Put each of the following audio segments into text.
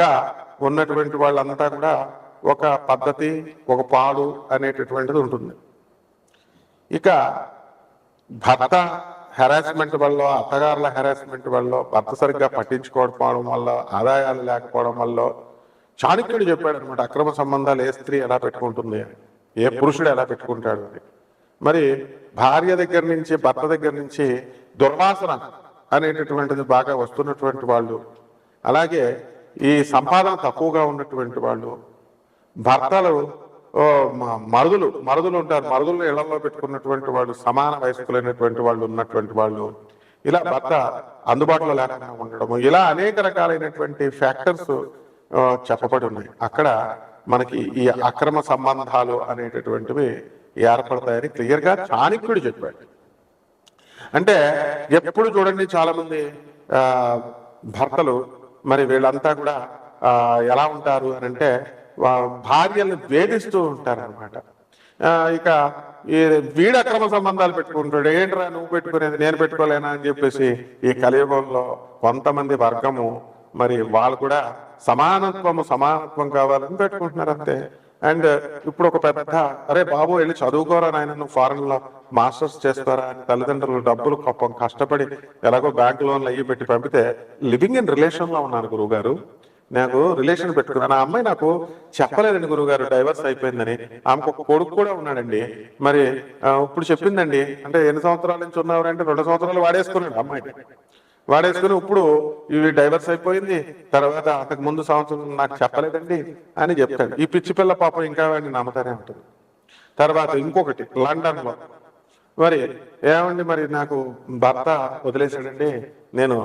గా ఉన్నటువంటి వాళ్ళంతా కూడా ఒక పద్ధతి ఒక పాడు అనేటటువంటిది ఉంటుంది. ఇక భర్త హెరాస్మెంట్ వల్ల అత్తగారుల హెరాస్మెంట్ వల్ల భర్త సరిగ్గా పట్టించుకోకపోవడం వల్ల ఆదాయాలు లేకపోవడం వల్ల చాణక్యుడు చెప్పాడు అనమాట అక్రమ సంబంధాలు ఏ స్త్రీ ఎలా పెట్టుకుంటుంది ఏ పురుషుడు ఎలా పెట్టుకుంటాడు అని. మరి భార్య దగ్గర నుంచి భర్త దగ్గర నుంచి దుర్వాసన అనేటటువంటిది బాగా వస్తున్నటువంటి వాళ్ళు. అలాగే ఈ సంపాదన తక్కువగా ఉన్నటువంటి వాళ్ళు భర్తలు మరుదులు మరుదులు ఉంటారు మరుదులు ఇళ్ళలో పెట్టుకున్నటువంటి వాళ్ళు సమాన వయస్కులైనటువంటి వాళ్ళు ఉన్నటువంటి వాళ్ళు ఇలా భర్త అందుబాటులో లేకుండా ఉండడము ఇలా అనేక రకాలైనటువంటి ఫ్యాక్టర్స్ చెప్పబడి ఉన్నాయి. అక్కడ మనకి ఈ అక్రమ సంబంధాలు అనేటటువంటివి ఏర్పడతాయని క్లియర్గా చాణక్యుడు చెప్పాడు. అంటే ఎప్పుడు చూడండి చాలామంది భర్తలు మరి వీళ్ళంతా కూడా ఆ, ఎలా ఉంటారు అని అంటే భార్యలను వేధిస్తూ ఉంటారు అనమాట ఇక ఈ వీడు అక్రమ సంబంధాలు పెట్టుకుంటాడు ఏంట్రా నువ్వు పెట్టుకునేది నేను పెట్టుకోలేనా అని చెప్పేసి ఈ కలియుగంలో కొంతమంది వర్గము మరి వాళ్ళు కూడా సమానత్వము సమానత్వం కావాలని పెట్టుకుంటున్నారు అంతే. అండ్ ఇప్పుడు ఒక పెద్ద అరే బాబు వెళ్ళి చదువుకోరా నాయన నువ్వు ఫారెన్లో మాస్టర్స్ చేస్తారా అని తల్లిదండ్రులు డబ్బులు పాపం కష్టపడి ఎలాగో బ్యాంక్ లోన్లు అయ్యి పెట్టి పంపితే లివింగ్ ఇన్ రిలేషన్లో ఉన్నారు గురువు గారు నాకు రిలేషన్ పెట్టుకున్నాను. ఆ అమ్మాయి నాకు చెప్పలేదండి గురుగారు డైవర్స్ అయిపోయిందని. ఆమెకు ఒక కొడుకు కూడా ఉన్నాడండి. మరి ఇప్పుడు చెప్పిందండి అంటే ఎన్ని సంవత్సరాల నుంచి ఉన్నవారంటే రెండు సంవత్సరాలు వాడేసుకున్నాడు అమ్మాయి వాడేసుకుని ఇప్పుడు ఇవి డైవర్స్ అయిపోయింది. తర్వాత అంతకు ముందు సంవత్సరం నాకు చెప్పలేదండి అని చెప్తాడు. ఈ పిచ్చి పిల్ల పాపం ఇంకా వాడిని నమ్మతానే ఉంటుంది. తర్వాత ఇంకొకటి లండన్లో. మరి ఏమండి మరి నాకు భర్త వదిలేశాడండి. నేను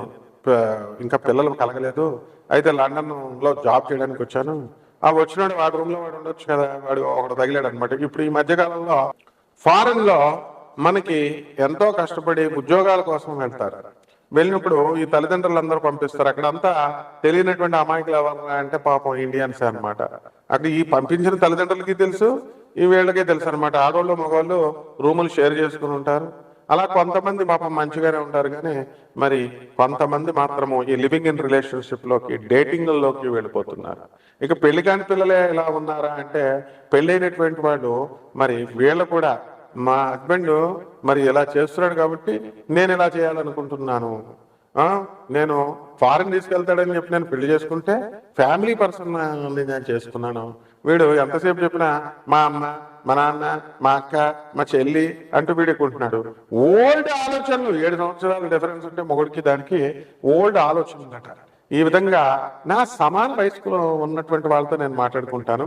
ఇంకా పిల్లలు కలగలేదు. అయితే లండన్లో జాబ్ చేయడానికి వచ్చాను. ఆ వచ్చినాడు వాడి రూమ్లో వాడు ఉండొచ్చు కదా వాడు ఒకడు తగిలాడు అనమాట ఇప్పుడు ఈ మధ్యకాలంలో ఫారెన్లో మనకి ఎంతో కష్టపడి ఉద్యోగాల కోసం వెళ్తారు. వెళ్ళినప్పుడు ఈ తల్లిదండ్రులు అందరూ పంపిస్తారు. అక్కడ అంతా తెలియనటువంటి అమాయకులు ఎవరు అంటే పాపం ఇండియన్స్ అన్నమాట. అక్కడ ఈ పంపించిన తల్లిదండ్రులకి తెలుసు ఈ వీళ్ళకి తెలుసు అనమాట ఆడవాళ్ళు మగవాళ్ళు రూములు షేర్ చేసుకుని ఉంటారు. అలా కొంతమంది పాపం మంచిగానే ఉంటారు కానీ మరి కొంతమంది మాత్రము ఈ లివింగ్ ఇన్ రిలేషన్షిప్లోకి డేటింగ్లోకి వెళ్ళిపోతున్నారు. ఇక పెళ్ళి కాని పిల్లలే ఎలా ఉన్నారా అంటే పెళ్ళైనటువంటి వాళ్ళు మరి వీళ్ళు కూడా మా హస్బెండ్ మరి ఇలా చేస్తున్నాడు కాబట్టి నేను ఇలా చేయాలనుకుంటున్నాను. నేను ఫారెన్ తీసుకెళ్తాడని చెప్పి నేను పెళ్ళి చేసుకుంటే ఫ్యామిలీ పర్సన్ నేను చేసుకున్నాను. వీడు ఎంతసేపు చెప్పినా మా అమ్మ మా నాన్న మా అక్క మా చెల్లి అంటూ వీడుకుంటున్నాడు ఓల్డ్ ఆలోచనలు ఏడు సంవత్సరాల డిఫరెన్స్ ఉంటే మొగుడికి దానికి ఓల్డ్ ఆలోచనలు అంట ఈ విధంగా నా సమాన వయస్కులో ఉన్నటువంటి వాళ్ళతో నేను మాట్లాడుకుంటాను.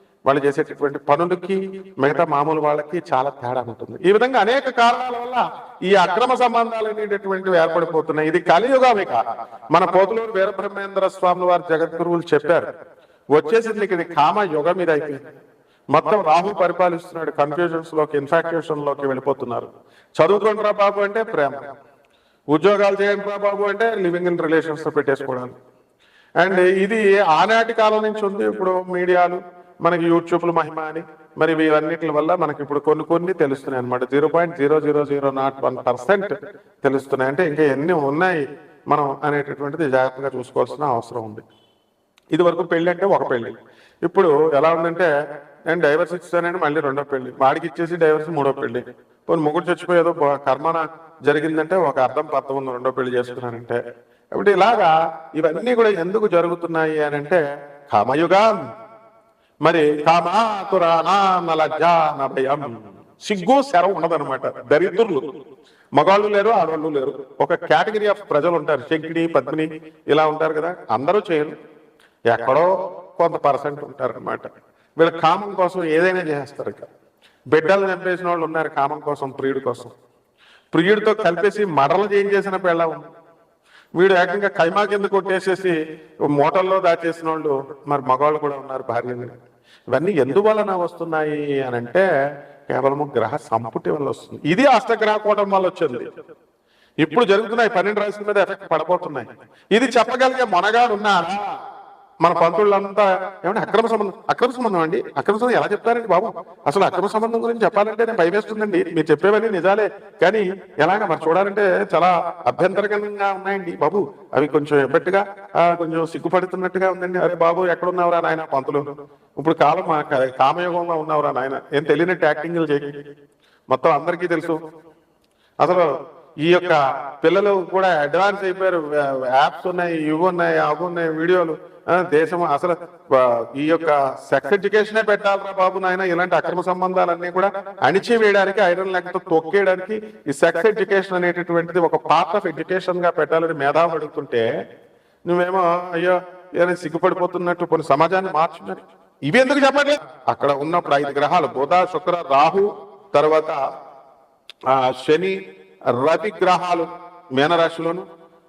వాళ్ళు చేసేటటువంటి పనులకి మిగతా మామూలు వాళ్ళకి చాలా తేడా ఉంటుంది. ఈ విధంగా అనేక కారణాల వల్ల ఈ అక్రమ సంబంధాలు అనేటటువంటివి ఏర్పడిపోతున్నాయి. ఇది కలియుగమిక మన పోతులూరు వీరబ్రహ్మేంద్ర స్వామి వారి జగద్గురువులు చెప్పారు వచ్చేసింది ఇది కామ యుగం ఇది అయిపోయింది. మొత్తం రాహు పరిపాలిస్తున్నాడు కన్ఫ్యూజన్స్లోకి ఇన్ఫాక్చుయేషన్లోకి వెళ్ళిపోతున్నారు. చదువుకుంటారా బాబు అంటే ప్రేమ. ఉద్యోగాలు చేయండి రా బాబు అంటే లివింగ్ ఇన్ రిలేషన్స్ పెట్టేసుకోవడానికి. అండ్ ఇది ఆనాటి కాలం నుంచి ఉంది ఇప్పుడు మీడియాలు. మనకి యూట్యూబ్లు మహిమ అని. మరి ఇవన్నిటి వల్ల మనకి ఇప్పుడు కొన్ని కొన్ని తెలుస్తున్నాయి అనమాట zero point zero zero zero not one percent తెలుస్తున్నాయి. అంటే ఇంకా ఎన్ని ఉన్నాయి మనం అనేటటువంటిది జాగ్రత్తగా చూసుకోవాల్సిన అవసరం ఉంది. ఇది వరకు పెళ్ళి అంటే ఒక పెళ్ళి ఇప్పుడు ఎలా ఉందంటే నేను డైవర్స్ ఇచ్చానండి మళ్ళీ రెండో పెళ్ళి వాడికి ఇచ్చేసి డైవర్స్ మూడో పెళ్ళి పోనీ ముగ్గురు చచ్చిపోయేదో బ- కర్మన జరిగిందంటే ఒక అర్థం పర్థం ఉంది రెండో పెళ్ళి చేసుకున్నానంటే కాబట్టి ఇలాగా ఇవన్నీ కూడా ఎందుకు జరుగుతున్నాయి అని అంటే కామయుగం. మరి కామాతురానా భయం సిగ్గు శరం ఉండదన్నమాట. దరిద్రులు. మగాళ్ళు లేరు ఆడవాళ్ళు లేరు. ఒక కేటగిరీ ఆఫ్ ప్రజలు ఉంటారు. శంకిని పద్మిని ఇలా ఉంటారు కదా. అందరూ చేయరు. ఎక్కడో కొంత పర్సెంట్ ఉంటారు అనమాట కామం కోసం ఏదైనా చేస్తారు ఇక. బిడ్డలు చంపేసిన వాళ్ళు ఉన్నారు కామం కోసం ప్రియుడి కోసం. ప్రియుడితో కలిపేసి మడలు చేయించేసిన పిల్ల ఉంది? వీడు ఏకంగా కైమా కింద కొట్టేసేసి మోటల్లో దాచేసిన వాళ్ళు మరి మగవాళ్ళు కూడా ఉన్నారు భార్యలు ఇవన్నీ ఎందువలన వస్తున్నాయి అని అంటే కేవలము గ్రహ సంపుటి వల్ల వస్తుంది. ఇది అష్టగ్రహ కూటం వల్ల వచ్చింది. ఇప్పుడు జరుగుతున్నాయి పన్నెండు రాశుల మీద ఎఫెక్ట్ పడబోతున్నాయి. ఇది చెప్పగలిగే మొనగాడు ఉన్నారా మన పంతులంతా ఏమంటే అక్రమ సంబంధం అక్రమ సంబంధం అండి? అక్రమ సంబంధం ఎలా చెప్తారండి బాబు? అసలు అక్రమ సంబంధం గురించి చెప్పాలంటే నేను భయమేస్తుందండి. మీరు చెప్పేవన్నీ నిజాలే. కానీ ఎలాగ మరి చూడాలంటే చాలా అభ్యంతరకరంగా ఉన్నాయండి బాబు. అవి కొంచెం ఎబ్బట్టుగా కొంచెం సిగ్గుపడుతున్నట్టుగా ఉందండి. అరే బాబు ఎక్కడున్నావురా నాయన పంతులు? ఇప్పుడు కాలం కామయోగంలో ఉన్నావురా నాయన. ఏం తెలియనట్టు యాక్టింగ్లు చేయి. మొత్తం అందరికీ తెలుసు. అసలు ఈ యొక్క పిల్లలు కూడా అడ్వాన్స్ అయిపోయారు. యాప్స్ ఉన్నాయి ఇవి ఉన్నాయి అవి ఉన్నాయి వీడియోలు. దేశం అసలు ఈ యొక్క సెక్స్ ఎడ్యుకేషనే పెట్టాలరా బాబు నాయన? ఇలాంటి అక్రమ సంబంధాలన్నీ కూడా అణిచివేయడానికి ఐరన్ లెక్కతో తొక్కేయడానికి ఈ సెక్స్ ఎడ్యుకేషన్ అనేటటువంటిది ఒక పార్ట్ ఆఫ్ ఎడ్యుకేషన్గా పెట్టాలని మేధావులు అడుగుతుంటే నువ్వేమో అయ్యో ఏదైనా సిగ్గుపడిపోతున్నట్టు కొన్ని సమాజాన్ని మార్చున్నారు ఇవి ఎందుకు చెప్పట్లేదు అక్కడ ఉన్నప్పుడు ఐదు గ్రహాలు బుధ శుక్ర రాహు తర్వాత ఆ శని రవి గ్రహాలు మీనరాశిలోను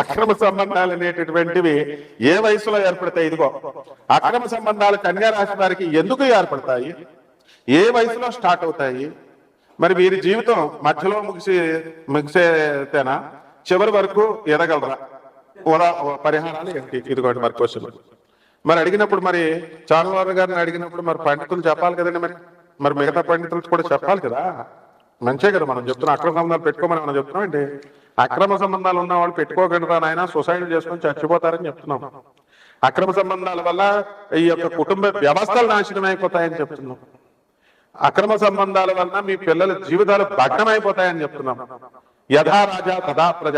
అక్రమ సంబంధాలు అనేటటువంటివి ఏ వయసులో ఏర్పడతాయి? ఇదిగో అక్రమ సంబంధాలు కన్యా రాశి వారికి ఎందుకు ఏర్పడతాయి? ఏ వయసులో స్టార్ట్ అవుతాయి? మరి వీరి జీవితం మధ్యలో ముగిసి ముగిసేతేనా? చివరి వరకు ఎదగలరా? ఉదా పరిహారాలు ఏంటి? ఇదిగోండి మరి క్వశ్చన్. మరి అడిగినప్పుడు మరి చారువారు గారిని అడిగినప్పుడు మరి పండితులు చెప్పాలి కదండి మరి. మరి మిగతా పండితులు కూడా చెప్పాలి కదా. మంచే కదా మనం చెప్తున్నాం అక్రమ సంబంధాలు పెట్టుకోమని మనం చెప్తున్నాం ఏంటి? అక్రమ సంబంధాలు ఉన్న వాళ్ళు పెట్టుకోకుండా నాయన? సొసైటీ చేసుకొని చచ్చిపోతారని చెప్తున్నాం. అక్రమ సంబంధాల వల్ల ఈ యొక్క కుటుంబ వ్యవస్థలు నాశనం అయిపోతాయని చెప్తున్నాం. అక్రమ సంబంధాల వలన మీ పిల్లల జీవితాలు భగ్నమైపోతాయని చెప్తున్నాం. యథా రాజా తథా ప్రజ.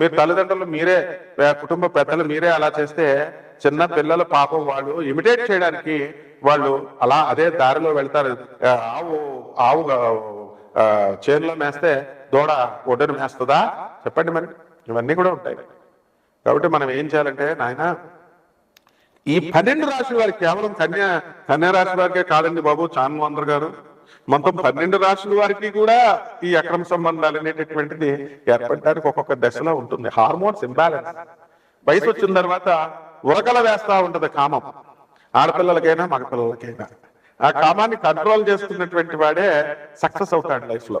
మీరు తల్లిదండ్రులు మీరే కుటుంబ పెద్దలు మీరే అలా చేస్తే చిన్న పిల్లల పాపం వాళ్ళు ఇమిటేట్ చేయడానికి వాళ్ళు అలా అదే దారిలో వెళ్తారు. ఆవు ఆవు చేనులో మేస్తే దూడ ఒడ్డును మేస్తుందా చెప్పండి మరి. ఇవన్నీ కూడా ఉంటాయి. కాబట్టి మనం ఏం చేయాలంటే నాయన ఈ పన్నెండు రాశుల వారికి కేవలం కన్యా కన్యా రాశి వారికే కాదండి బాబు చాన్వాందర్ గారు. మొత్తం పన్నెండు రాశుల వారికి కూడా ఈ అక్రమ సంబంధాలు అనేటటువంటిది ఏర్పడడానికి ఒక్కొక్క దశలో ఉంటుంది. Hormones imbalance. వయసు వచ్చిన తర్వాత ఉరకల వేస్తా ఉంటది కామం. ఆడపిల్లలకైనా మగపిల్లలకైనా. ఆ కామాన్ని కంట్రోల్ చేసుకున్నటువంటి వాడే సక్సెస్ అవుతాడు లైఫ్లో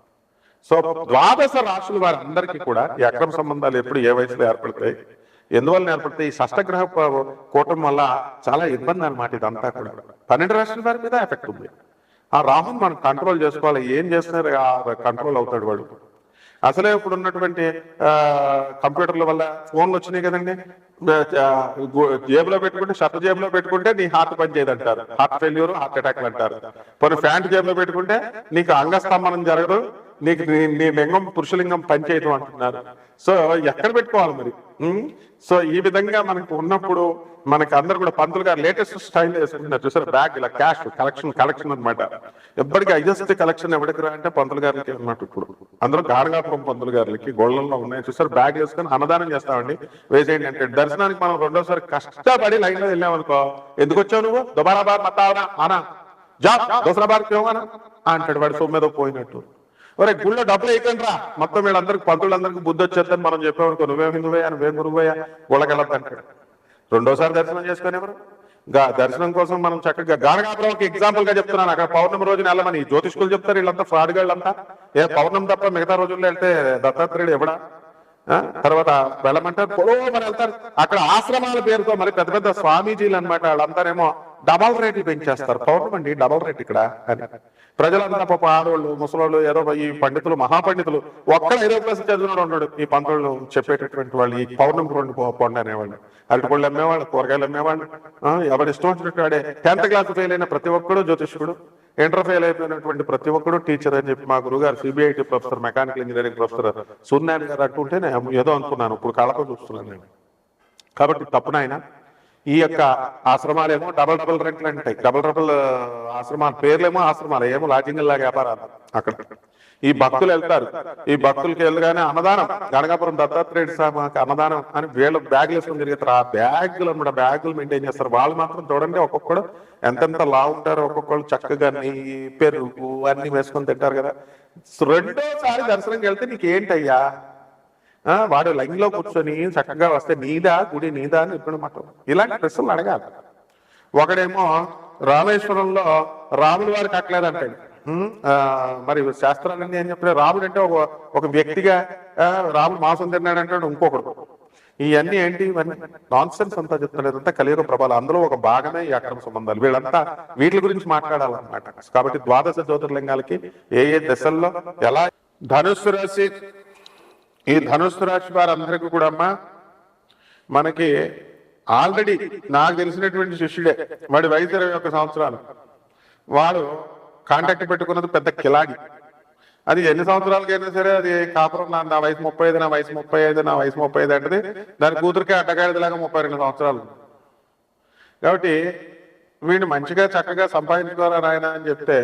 సో ద్వాదశ రాశుల వారి అందరికీ కూడా ఈ అక్రమ సంబంధాలు ఎప్పుడు ఏ వయసులో ఏర్పడతాయి? ఎందువల్ల ఏర్పడతాయి? ఈ షష్టగ్రహ కూటం వల్ల చాలా ఇబ్బంది అన్నమాట ఇదంతా కూడా. పన్నెండు రాష్ట్రాల వారి మీద ఎఫెక్ట్ ఉంది. ఆ రాహుని మనం కంట్రోల్ చేసుకోవాలి. ఏం చేస్తున్నారు? కంట్రోల్ అవుతాడు వాడు. అసలే ఇప్పుడు ఉన్నటువంటి ఆ, కంప్యూటర్ల వల్ల ఫోన్లు వచ్చినాయి కదండి. జేబులో పెట్టుకుంటే షర్ట్ జేబులో పెట్టుకుంటే నీ హార్ట్ పని చేయదంటారు. హార్ట్ ఫెయిల్యూర్ హార్ట్ అటాక్ అంటారు. కొన్ని ప్యాంట్ జేబులో పెట్టుకుంటే నీకు అంగస్తంభనం జరగదు. నీకు నీ నీ లింగం పురుషలింగం పనిచేయటం అంటున్నారు. సో ఎక్కడ పెట్టుకోవాలి మరి? సో ఈ విధంగా మనకు ఉన్నప్పుడు మనకి అందరు కూడా పంతులు గారు లేటెస్ట్ స్టైల్ వేసుకుంటున్నారు. చూసారు? బ్యాగ్ ఇలా క్యాష్ కలెక్షన్ కలెక్షన్ అన్నమాట. ఎప్పటికీ హైయెస్ట్ కలెక్షన్ ఎవరికి రా అంటే పంతులు గారికి అన్నమాట ఇప్పుడు. అందరూ గాడగాపురం పంతులు గారికి గోళ్ళల్లో ఉన్నాయి. చూసారు? బ్యాగ్ వేసుకొని అన్నదానం చేస్తామండి. వేసేయండి అంటే దర్శనానికి మనం రెండోసారి కష్టపడి లైన్లో వెళ్ళామనుకో ఎందుకు వచ్చావు నువ్వు? దుబారా బార్ మతావనా అనా జాబ్ దోసరా బార్ అంటాడు వాడు సొమ్మెదో పోయినట్టు. ఒరే గుళ్ళో డబ్బులు వేయకండి రా మొత్తం వీళ్ళందరికి పంతులందరికి బుద్ధి వచ్చేద్దని మనం చెప్పామనుకో నువ్వేం హిందువయ్యా నువ్వే గురువయ్యా గుళ్ళకెళ్ళద్దు అంటాడు. రెండోసారి దర్శనం చేసుకొని ఎవరు? దర్శనం కోసం మనం చక్కగా గానగాపురంకి ఎగ్జాంపుల్గా చెప్తున్నాను. అక్కడ పౌర్ణమి రోజున వెళ్ళమని జ్యోతిష్కులు చెప్తారు వీళ్ళంతా ఫ్రాడ్ గాళ్ళంతా. ఏ పౌర్ణమి తప్ప మిగతా రోజుల్లో వెళ్తే దత్తాత్రేయుడు ఎవడా? ఆ? తర్వాత వెళ్ళమంటారు పొలో మరి వెళ్తారు. అక్కడ ఆశ్రమాల పేరుతో మరి పెద్ద పెద్ద స్వామీజీలు అనమాట వాళ్ళంతారేమో డబల్ రేట్లు పెంచేస్తారు. పౌర్ణమండి డబల్ రేట్ ఇక్కడ అని. ప్రజలంతా పాప ఆడవాళ్ళు ముసలోళ్ళు ఏదో ఈ పండితులు మహాపండితులు ఒక్కడ ఏదో క్లాస్ చదివినాడు ఉన్నాడు ఈ పంతులు చెప్పేటటువంటి వాళ్ళు ఈ పౌర్ణమి రెండు పండు అనేవాళ్ళు. అరటిపళ్ళు అమ్మేవాళ్ళు కూరగాయలు అమ్మేవాళ్ళు. ఎవరి ఇష్టం వచ్చినట్టు వాడే టెన్త్ క్లాస్ ఫెయిల్ అయిన ప్రతి ఒక్కడు జ్యోతిష్కుడు. ఇంటర్ ఫెయిల్ అయిపోయినటువంటి ప్రతి ఒక్కడు టీచర్ అని చెప్పి మా గురుగారు CBIT professor mechanical engineering professor సున్నాన్ గారు అంటుంటే నేను ఏదో అనుకున్నాను. ఇప్పుడు కళ్ళతో చూస్తున్నాను నేను. కాబట్టి తప్పు ఈ యొక్క ఆశ్రమాలేమో డబల్ డబల్ రెంట్లు ఉంటాయి. డబల్ డబల్ ఆశ్రమాల పేర్లేమో ఆశ్రమాలు ఏమో లాడ్జింగ్ లాగా వ్యాపారాలు. అక్కడ. ఈ భక్తులు వెళ్తారు. ఈ భక్తులకి వెళ్ళగానే అన్నదానం. గనగాపురం దత్తాత్రేయుడు స్వామికి అన్నదానం అని వీళ్ళు బ్యాగులు వేసుకొని తిరుగుతారు ఆ బ్యాగులు అనమాట బ్యాగులు మెయింటైన్ చేస్తారు. వాళ్ళు మాత్రం చూడండి ఒక్కొక్కడు ఎంతెంత లా ఉంటారో ఒక్కొక్కళ్ళు చక్కగా నెయ్యి పెరుగు అన్ని వేసుకొని తింటారు కదా. రెండోసారి దర్శనంకి వెళ్తే నీకేంటయ్యా? వాడు లైన్లో కూర్చొని చక్కగా వస్తే నీదా గుడి నీదా అని ఇప్పుడు మాట. ఇలాంటి ప్రశ్నలు అడగాలి. ఒకడేమో రామేశ్వరంలో రాముడు వారికి కట్టలేదు అంటాడు మరి శాస్త్రాలన్నీ అని చెప్పిన రాముడు అంటే ఒక ఒక వ్యక్తిగా రాముడు మాసం తిన్నాడు అంటాడు ఇంకొకడు. ఇవన్నీ ఏంటి ఇవన్నీ? నాన్ సెన్స్ అంతా చెప్తాడు ఇదంతా కలియుగ ప్రభావం. అందులో ఒక భాగమే ఈ అక్రమ సంబంధాలు. వీళ్ళంతా వీటి గురించి మాట్లాడాలన్నమాట. కాబట్టి ద్వాదశ జ్యోతిర్లింగాలకి ఏ ఏ దశల్లో ఎలా ధనుస్సు రాశి ఈ ధనుస్సు రాశి వారందరికీ కూడా అమ్మా మనకి ఆల్రెడీ నాకు తెలిసినటువంటి శిష్యుడే వాడి వయసు ఇరవై ఒక్క సంవత్సరాలు. వాడు కాంటాక్ట్ పెట్టుకున్నది పెద్ద కిలాడి. అది ఎన్ని సంవత్సరాలకైనా సరే అది కాపురం నా నా వయసు ముప్పై ఐదు నా వయసు ముప్పై ఐదు నా వయసు ముప్పై ఐదు అంటే దాని కూతురికి అడ్డగాడిదిలాగా ముప్పై రెండు సంవత్సరాలు. కాబట్టి వీడిని మంచిగా చక్కగా సంపాదించుకోరా నాయన అని చెప్తే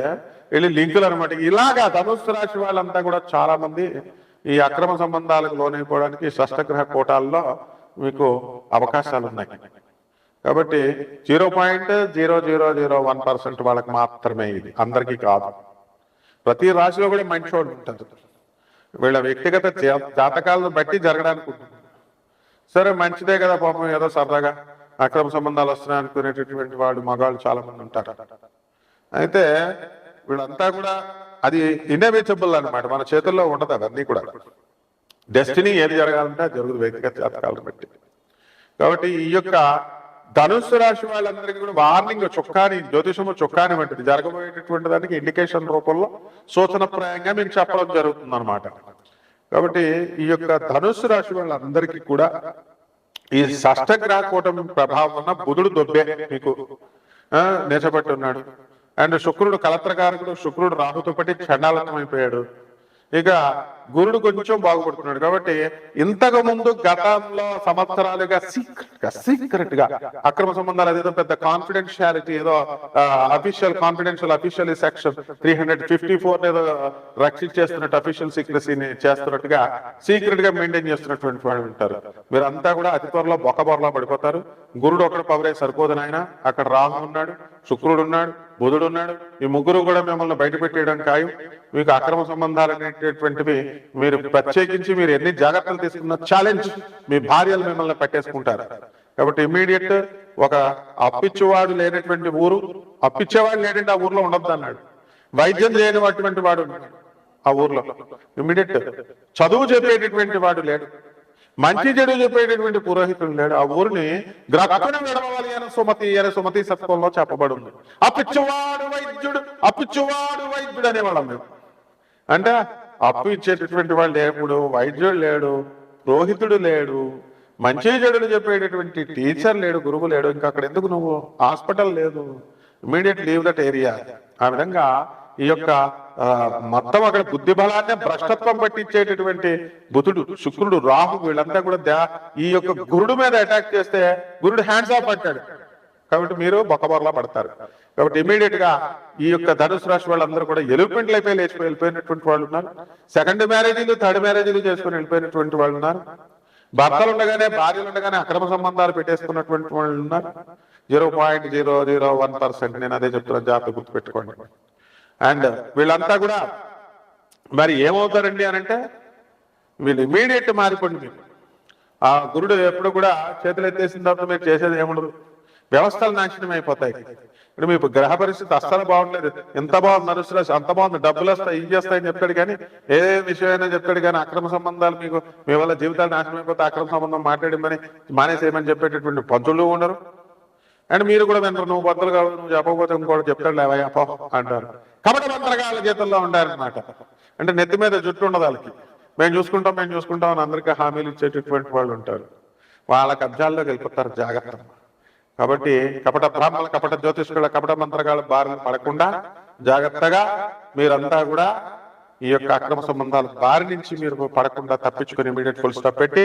వీళ్ళు లింకులు అనమాట ఇలాగా ధనుస్సు రాశి వాళ్ళంతా కూడా చాలా మంది ఈ అక్రమ సంబంధాలకు లోనైపోవడానికి షష్టగ్రహ కోటాల్లో మీకు అవకాశాలు ఉన్నాయి కాబట్టి zero point zero zero zero one percent వాళ్ళకి మాత్రమే ఇది. అందరికీ కాదు. ప్రతి రాశిలో కూడా మంచి వాళ్ళు ఉంటారు వీళ్ళ వ్యక్తిగత జాతకాలను బట్టి జరగడానికి ఉంటుంది. సరే మంచిదే కదా పాపం ఏదో సరదాగా అక్రమ సంబంధాలు వస్తున్నాయి అనుకునేటటువంటి వాడు మగాళ్ళు చాలా మంది ఉంటారు. అయితే వీళ్ళంతా కూడా అది ఇన్ఎవిటబుల్ అన్నమాట. మన చేతుల్లో ఉండదు అవన్నీ కూడా. డెస్టినీ ఏది జరగాలంటే జరుగుతుంది. వ్యక్తిగత జాతకాలను బట్టి. కాబట్టి ఈ యొక్క ధనుస్సు రాశి వాళ్ళందరికీ కూడా వార్నింగ్ చొక్కాని జ్యోతిషము చొక్కాని వంటిది. జరగబోయేటటువంటి దానికి ఇండికేషన్ రూపంలో సూచనప్రాయంగా మీకు చెప్పడం జరుగుతుంది అనమాట కాబట్టి ఈ యొక్క ధనుస్సు రాశి వాళ్ళందరికీ కూడా ఈ షష్టగ్రహ కూటమి ప్రభావం వలన బుధుడు దొబ్బే మీకు ఆ, ఉన్నాడు అండ్ శుక్రుడు కలత్రకారకుడు శుక్రుడు రాహుతో పట్టి అయిపోయాడు ఇక గురుడు కొంచెం బాగుపడుతున్నాడు కాబట్టి ఇంతకు ముందు గతంలో సంవత్సరాలుగా సీక్రెట్గా సీక్రెట్గా అక్రమ సంబంధాలు అదేదో పెద్ద కాన్ఫిడెన్షియాలిటీ ఏదో official confidential official section three hundred fifty four ఏదో రక్షించేస్తున్నట్టు అఫీషియల్ సీక్రెసీని చేస్తున్నట్టుగా సీక్రెట్గా మెయింటైన్ చేస్తున్నటువంటి వాళ్ళు ఉంటారు. మీరంతా కూడా అతి త్వరలో బొక్కబొరలో పడిపోతారు. గురుడు ఒకటి పవరే సరిపోదు నాయన. అక్కడ రాహు ఉన్నాడు శుక్రుడు ఉన్నాడు. బుధుడు ఉన్నాడు. ఈ ముగ్గురు కూడా మిమ్మల్ని బయట పెట్టేయడానికి ఖాయం. మీకు అక్రమ సంబంధాలు అనేటటువంటివి మీరు ప్రత్యేకించి మీరు ఎన్ని జాగ్రత్తలు తీసుకున్న ఛాలెంజ్ మీ భార్యలు మిమ్మల్ని పెట్టేసుకుంటారు. కాబట్టి ఇమీడియట్ ఒక అప్పిచ్చేవాడు లేనటువంటి ఊరు అప్పిచ్చేవాడు లేనంటే ఆ ఊర్లో ఉండద్దు అన్నాడు. వైద్యం లేనిటువంటి వాడు ఆ ఊర్లో. ఇమీడియట్ చదువు చెప్పేటటువంటి వాడు లేడు. మంచి చెడు చెప్పేటటువంటి పురోహితుడు లేడు. ఆ ఊరిని గ్రక్కున విడవాలి అని సుమతి అని సుమతి సత్వంలో చెప్పబడింది. అప్పిచ్చువాడు వైద్యుడు అప్పిచ్చువాడు వైద్యుడు అనేవాళ్ళం మేము. అంటే అప్పు ఇచ్చేటటువంటి వాళ్ళు లేడు వైద్యుడు లేడు పురోహితుడు లేడు మంచి చెడులు చెప్పేటటువంటి టీచర్ లేడు గురువు లేడు. ఇంకా అక్కడ ఎందుకు నువ్వు హాస్పిటల్ లేదు? Immediate leave that area. ఆ విధంగా ఈ యొక్క మొత్తం అక్కడ బుద్ధి బలాన్ని భ్రష్టత్వం పట్టించేటటువంటి బుధుడు శుక్రుడు రాహు వీళ్ళంతా కూడా ఈ యొక్క గురుడు మీద అటాక్ చేస్తే గురుడు హ్యాండ్స్ ఆఫ్ అంటాడు. కాబట్టి మీరు బొక్కబొరలా పడతారు. కాబట్టి ఇమీడియట్గా ఈ యొక్క ధనుసు రాశి వాళ్ళందరూ కూడా ఎలుపెంట్లు అయిపోయి లేచిపోయి వెళ్ళిపోయినటువంటి వాళ్ళు ఉన్నారు. సెకండ్ మ్యారేజీలు థర్డ్ మ్యారేజీలు చేసుకుని వెళ్ళిపోయినటువంటి వాళ్ళు ఉన్నారు. భర్తలు ఉండగానే భార్యలు ఉండగానే అక్రమ సంబంధాలు పెట్టేసుకున్నటువంటి వాళ్ళు ఉన్నారు. Zero point zero zero one percent నేను అదే చెప్తున్నాను జాగ్రత్త గుర్తుపెట్టుకోండి. అండ్ వీళ్ళంతా కూడా మరి ఏమవుతారండి అని అంటే వీళ్ళు ఇమీడియట్ మారిపోండి మీరు. ఆ గురుడు ఎప్పుడు కూడా చేతులు ఎత్తేసిన తర్వాత మీరు చేసేది ఏముండదు. వ్యవస్థలు నాశనం అయిపోతాయి. ఇప్పుడు మీ గ్రహ పరిస్థితి అస్సలు బాగుండలేదు. ఎంత బాగుంది నరుసు అంత బాగుంది. డబ్బులు వస్తాయి ఇది చేస్తాయని చెప్తాడు కానీ ఏ విషయమైనా చెప్తాడు కానీ అక్రమ సంబంధాలు మీకు మీ వల్ల జీవితాలు నాశనం అయిపోతే అక్రమ సంబంధం మాట్లాడమని మానేసేయమని చెప్పేటటువంటి పంతులు ఉండరు. అండ్ మీరు కూడా వినరు నువ్వు బద్దలు కాదు నువ్వు చెప్పకపోతే ఇంకోటి చెప్తాడు లేవా అపో అంటారు. కాబట్టి మంత్రగాళ్ళ గీతల్లో ఉండాలన్నమాట అంటే నెత్తి మీద జుట్టు ఉండదు వాళ్ళకి. మేము చూసుకుంటాం మేము చూసుకుంటాం అని అందరికీ హామీలు ఇచ్చేటటువంటి వాళ్ళు ఉంటారు. వాళ్ళ కబ్జాల్లోకి వెళ్ళిపోతారు జాగ్రత్త. కాబట్టి కపట బ్రాహ్మణ కపట జ్యోతిష్కుల కపట మంత్రగాళ్ళ బారిన పడకుండా జాగ్రత్తగా మీరంతా కూడా ఈ యొక్క అక్రమ సంబంధాల బారి నుంచి మీరు పడకుండా తప్పించుకుని ఇమీడియట్ ఫుల్ స్టాప్ పెట్టి